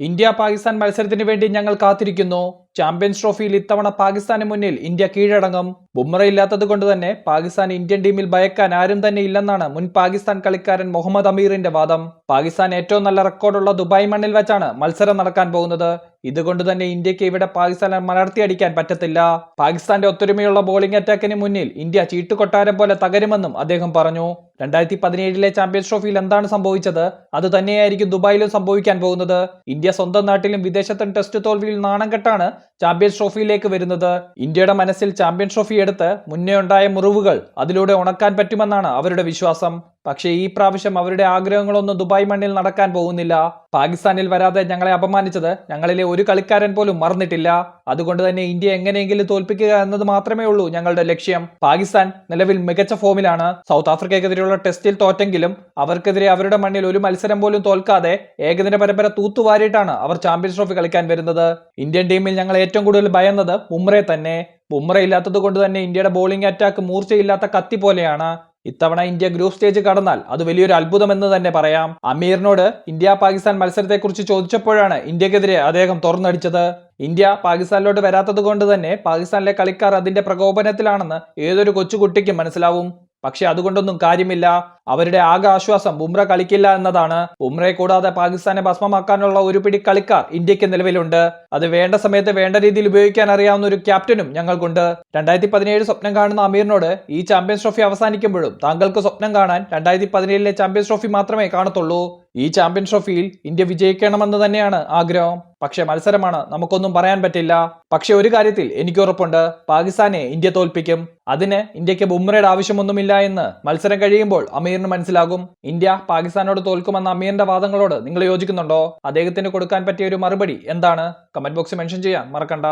India Pakistan മത്സരത്തിന് വേണ്ടി ഞങ്ങൾ കാത്തിരിക്കുന്നു. ചാമ്പ്യൻസ് ട്രോഫിയിൽ ഇത്തവണ പാകിസ്ഥാന് മുന്നിൽ ഇന്ത്യ കീഴടങ്ങും. ബുംറ ഇല്ലാത്തത് കൊണ്ട് തന്നെ പാകിസ്ഥാൻ ഇന്ത്യൻ ടീമിൽ ഭയക്കാൻ ആരും തന്നെ ഇല്ലെന്നാണ് മുൻ പാകിസ്ഥാൻ കളിക്കാരൻ മുഹമ്മദ് അമീറിന്റെ വാദം. പാകിസ്ഥാൻ ഏറ്റവും നല്ല റെക്കോർഡുള്ള ദുബായ് മണ്ണിൽ വെച്ചാണ് മത്സരം നടക്കാൻ പോകുന്നത്. ഇതുകൊണ്ട് തന്നെ ഇന്ത്യയ്ക്ക് ഇവിടെ പാകിസ്ഥാനെ മലർത്തിയടിക്കാൻ പറ്റത്തില്ല. പാകിസ്ഥാന്റെ ഒത്തൊരുമയുള്ള ബോളിംഗ് അറ്റാക്കിന് മുന്നിൽ ഇന്ത്യ ചീട്ടുകൊട്ടാരം പോലെ തകരുമെന്നും അദ്ദേഹം പറഞ്ഞു. രണ്ടായിരത്തി പതിനേഴിലെ ചാമ്പ്യൻസ് ട്രോഫിയിൽ എന്താണ് സംഭവിച്ചത്? അത് തന്നെയായിരിക്കും ദുബായിലും സംഭവിക്കാൻ പോകുന്നത്. ഇന്ത്യ സ്വന്തം നാട്ടിലും വിദേശത്തും ടെസ്റ്റ് തോൽവിയിൽ നാണം കെട്ടാണ് ചാമ്പ്യൻസ് ട്രോഫിയിലേക്ക് വരുന്നത്. ഇന്ത്യയുടെ മനസ്സിൽ ചാമ്പ്യൻസ് ട്രോഫി എടുത്ത് മുന്നേ ഉണ്ടായ മുറിവുകൾ അതിലൂടെ ഉണക്കാൻ പറ്റുമെന്നാണ് അവരുടെ വിശ്വാസം. പക്ഷേ ഈ പ്രാവശ്യം അവരുടെ ആഗ്രഹങ്ങളൊന്നും ദുബായ് മണ്ണിൽ നടക്കാൻ പോകുന്നില്ല. പാകിസ്ഥാനിൽ വരാതെ ഞങ്ങളെ അപമാനിച്ചത് ഞങ്ങളിലെ ഒരു കളിക്കാരൻ പോലും മറന്നിട്ടില്ല. അതുകൊണ്ട് തന്നെ ഇന്ത്യ എങ്ങനെയെങ്കിലും തോൽപ്പിക്കുക എന്നത് മാത്രമേ ഉള്ളൂ ഞങ്ങളുടെ ലക്ഷ്യം. പാകിസ്ഥാൻ നിലവിൽ മികച്ച ഫോമിലാണ്. സൗത്ത് ആഫ്രിക്കയ്ക്കെതിരെയുള്ള ടെസ്റ്റിൽ തോറ്റെങ്കിലും അവർക്കെതിരെ അവരുടെ മണ്ണിൽ ഒരു മത്സരം പോലും തോൽക്കാതെ ഏകദിന പരമ്പര തൂത്തുവാരിയിട്ടാണ് അവർ ചാമ്പ്യൻസ് ട്രോഫി കളിക്കാൻ വരുന്നത്. ഇന്ത്യൻ ടീമിൽ ഞങ്ങൾ ഏറ്റവും കൂടുതൽ ഭയന്നത് ബുംറയെ തന്നെ. ബുംറ ഇല്ലാത്തത് കൊണ്ട് തന്നെ ഇന്ത്യയുടെ ബോളിംഗ് അറ്റാക്ക് മൂർച്ചയില്ലാത്ത കത്തി പോലെയാണ്. ഇത്തവണ ഇന്ത്യ ഗ്രൂപ്പ് സ്റ്റേജ് കടന്നാൽ അത് വലിയൊരു അത്ഭുതമെന്ന് തന്നെ പറയാം. അമീറിനോട് ഇന്ത്യ പാകിസ്ഥാൻ മത്സരത്തെക്കുറിച്ച് ചോദിച്ചപ്പോഴാണ് ഇന്ത്യക്കെതിരെ അദ്ദേഹം തുറന്നടിച്ചത്. ഇന്ത്യ പാകിസ്ഥാനിലോട്ട് വരാത്തത് കൊണ്ട് തന്നെ പാകിസ്ഥാനിലെ കളിക്കാർ അതിന്റെ പ്രകോപനത്തിലാണെന്ന് ഏതൊരു കൊച്ചുകുട്ടിക്കും മനസ്സിലാവും. പക്ഷെ അതുകൊണ്ടൊന്നും കാര്യമില്ല. അവരുടെ ആകെ ആശ്വാസം ബുംറ കളിക്കില്ല എന്നതാണ്. ബുംറയെ കൂടാതെ പാകിസ്ഥാനെ ഭസ്മമാക്കാനുള്ള ഒരു പിടി കളിക്കാർ ഇന്ത്യയ്ക്ക് നിലവിലുണ്ട്. അത് വേണ്ട സമയത്ത് വേണ്ട രീതിയിൽ ഉപയോഗിക്കാൻ അറിയാവുന്ന ഒരു ക്യാപ്റ്റനും ഞങ്ങൾക്കുണ്ട്. രണ്ടായിരത്തി പതിനേഴ് സ്വപ്നം കാണുന്ന അമീറിനോട് ഈ ചാമ്പ്യൻസ് ട്രോഫി അവസാനിക്കുമ്പോഴും താങ്കൾക്ക് സ്വപ്നം കാണാൻ രണ്ടായിരത്തി പതിനേഴിലെ ചാമ്പ്യൻസ് ട്രോഫി മാത്രമേ കാണത്തുള്ളൂ. ഈ ചാമ്പ്യൻസ് ട്രോഫിയിൽ ഇന്ത്യ വിജയിക്കണമെന്ന് തന്നെയാണ് ആഗ്രഹം. പക്ഷെ മത്സരമാണ് നമുക്കൊന്നും പറയാൻ പറ്റില്ല. പക്ഷെ ഒരു കാര്യത്തിൽ എനിക്ക് ഉറപ്പുണ്ട്. പാകിസ്ഥാനെ ഇന്ത്യ തോൽപ്പിക്കും. അതിന് ഇന്ത്യയ്ക്ക് ബുംറയുടെ ആവശ്യമൊന്നുമില്ല എന്ന് മത്സരം കഴിയുമ്പോൾ അമീറിന് മനസ്സിലാകും. ഇന്ത്യ പാകിസ്ഥാനോട് തോൽക്കുമെന്ന അമീറിന്റെ വാദങ്ങളോട് നിങ്ങൾ യോജിക്കുന്നുണ്ടോ? അദ്ദേഹത്തിന് കൊടുക്കാൻ പറ്റിയ ഒരു മറുപടി എന്താണ്? കമന്റ് ബോക്സിൽ മെൻഷൻ ചെയ്യാൻ മറക്കണ്ട.